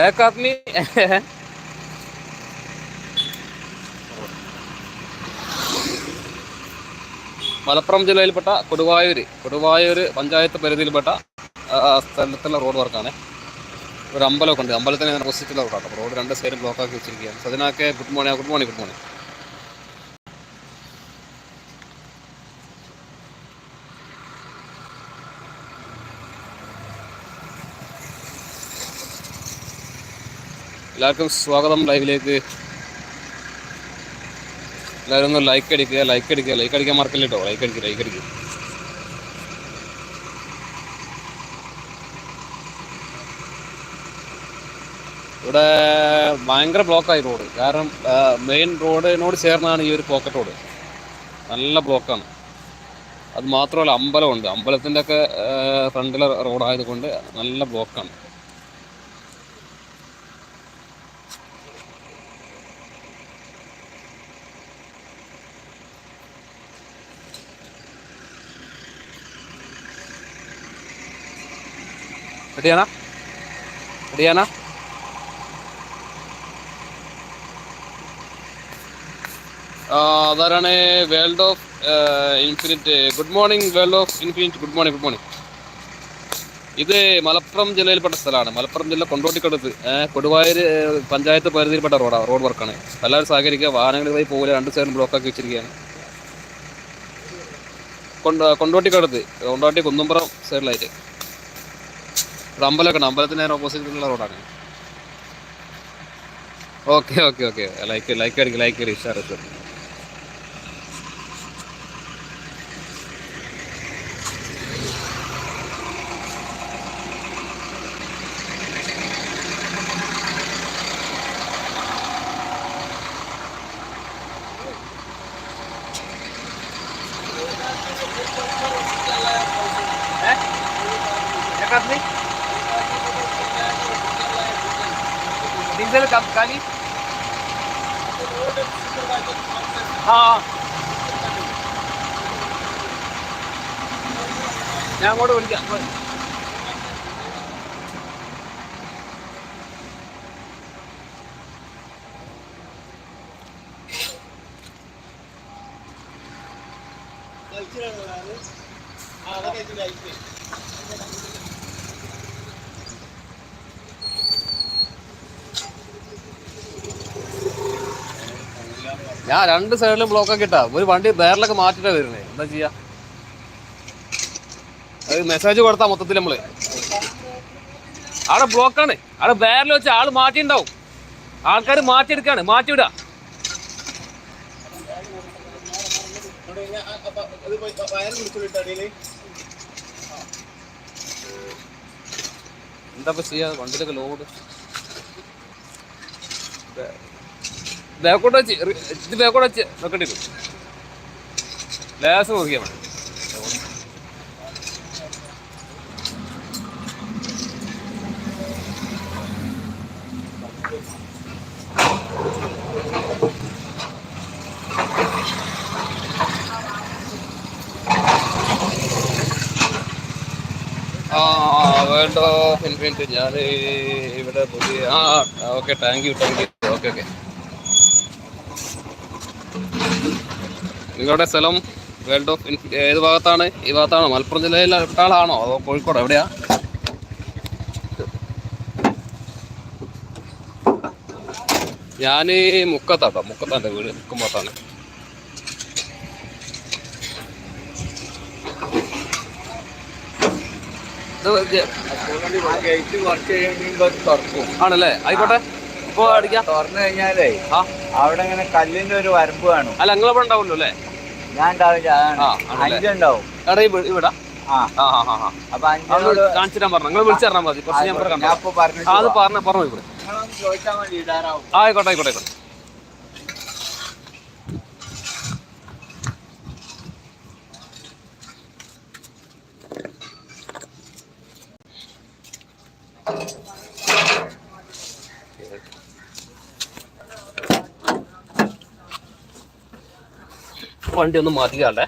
এক আপনি മലപ്പുറം ജില്ലയിൽപ്പെട്ട കൊടുവായൂര് കൊടുവായൂര് പഞ്ചായത്ത് പരിധിയിൽപ്പെട്ട സ്ഥലത്തുള്ള റോഡ് വർക്കാണ് ഒരു അമ്പലമൊക്കെ ഉണ്ട്. അമ്പലത്തിന് ഞാൻ റോസിച്ചുള്ള റോഡാണ് റോഡ് രണ്ട് സൈഡും ബ്ലോക്കാക്കി വെച്ചിരിക്കുകയാണ്. സജനാക്കെ good morning good morning good morning എല്ലാവർക്കും സ്വാഗതം ലൈവിലേക്ക്. എല്ലാവരും ഒന്ന് ലൈക്ക് അടിക്കുക ലൈക്ക് അടിക്കുക ലൈക്ക് അടിക്കാൻ മറക്കില്ല കേട്ടോ ലൈക്ക് അടിക്കുക ലൈക്ക് അടിക്കുക ഇവിടെ ഭയങ്കര ബ്ലോക്കായി റോഡ് കാരണം മെയിൻ റോഡിനോട് ചേർന്നാണ് ഈ ഒരു പോക്കറ്റ് റോഡ് നല്ല ബ്ലോക്കാണ് അത് മാത്രമല്ല അമ്പലമുണ്ട്. അമ്പലത്തിന്റെ ഒക്കെ ഫ്രണ്ടിലെ റോഡായതുകൊണ്ട് നല്ല ബ്ലോക്കാണ് റെഡിയാണോ? റെഡിയാണോ? അതാരാണ് world of infinite? Good morning world of infinite. Good morning good morning. ഇത് മലപ്പുറം ജില്ലയിൽപ്പെട്ട സ്ഥലമാണ്. മലപ്പുറം ജില്ല കൊണ്ടോട്ടിക്കടുത്ത്. കൊടുവായൂര് പഞ്ചായത്ത് പരിധിയിൽപ്പെട്ട റോഡാണ് റോഡ് വർക്കാണ്. എല്ലാവരും സഹകരിക്കുക. വാഹനങ്ങളിൽ പോകില്ല. രണ്ട് സൈഡും ബ്ലോക്കാക്കി വെച്ചിരിക്കുകയാണ്. കൊണ്ട കൊണ്ടോട്ടിക്കടുത്ത്. കൊണ്ടോട്ടി കുന്നുംപുറം സൈഡിലായിട്ട്. ഒരു അമ്പലമൊക്കെ ഉണ്ട്. അമ്പലത്തിന് ഓപ്പോസിറ്റിലുള്ള റോഡാണ് okay okay okay like like അടിക്കും ലൈക്ക് അടിക്കുക ഇഷ്ടമാണ് സാർ Güzel kam ആ ഞാൻ അങ്ങോട്ട് വിളിക്കാം. ആ അതൊക്കെ ലൈറ്റ് ഞാൻ രണ്ട് സൈഡിലും ബ്ലോക്ക് ഒക്കെ ഇട്ടാ. ഒരു വണ്ടി വേറിലൊക്കെ മാറ്റിട്ടാ വരുന്നേ. എന്താ ചെയ്യാ? അത് മെസ്സേജ് കൊടുത്താ മൊത്തത്തിൽ നമ്മൾ. അവിടെ ബ്ലോക്കാണ് അവിടെ വേറിൽ വെച്ച് ആൾ മാറ്റിണ്ടാവും ആൾക്കാർ മാറ്റിയെടുക്കാണ്. മാറ്റിവിടാ. എന്താ ചെയ്യാ? വണ്ടിയിലൊക്കെ ലോഡ് ബാക്കോട്ട് വെച്ച് ഇത് ബാക്കോട്ട് വെച്ച് നോക്കേണ്ടി വരും. ലേസ് നോക്കിയാൽ മതി. വേണ്ട? ഞാൻ ഇവിടെ പുതിയ ആ okay thank you thank you okay okay. നിങ്ങളുടെ സ്ഥലം വേൾഡ് ഓഫ് ഏത് ഭാഗത്താണ്? ഈ ഭാഗത്താണോ? മലപ്പുറം ജില്ലയിലെ ഒട്ടാളാണോ അതോ കോഴിക്കോട് എവിടെയാ? ഞാൻ മുക്കത്താട്ടോ. മുക്കത്താന്റെ വീട്. മുക്കുമ്പോത്താണ് ആണല്ലേ? ആയിക്കോട്ടെ. ഇപ്പൊ അടിക്കാം? തുറന്നു കഴിഞ്ഞാലേ ആ. അവിടെ ഇങ്ങനെ കല്ലിന്റെ ഒരു വരമ്പ് കാണും. അല്ല നിങ്ങൾ ഇവിടെ ഉണ്ടാവുമല്ലോ അല്ലേ? ഞാൻ ഉണ്ടാവില്ല ആ, അതാണ് ആണല്ലേ? അഞ്ചുണ്ടാവും. എടാ ഇവിടെ ഇവിടെ. ആ. ആ ആ ആ ആ. അപ്പൊ അഞ്ചിനോട് കാണിച്ചു തരാൻ പറഞ്ഞു. നിങ്ങൾ വിളിച്ചു തരാൻ മതി. കുറച്ച് ഞാൻ കണ്ടോ. ഇപ്പൊ പറഞ്ഞു ആ അത് പറഞ്ഞ പറഞ്ഞു ഇവിടെ. നിങ്ങളൊന്ന് ചോദിച്ചാൽ മതി ഇടാറാവും. ആ ആയിക്കോട്ടെ ആയിക്കോട്ടെ ആയിക്കോട്ടെ. വണ്ടി ഒന്ന് മാറ്റിക്കാണ്ടേ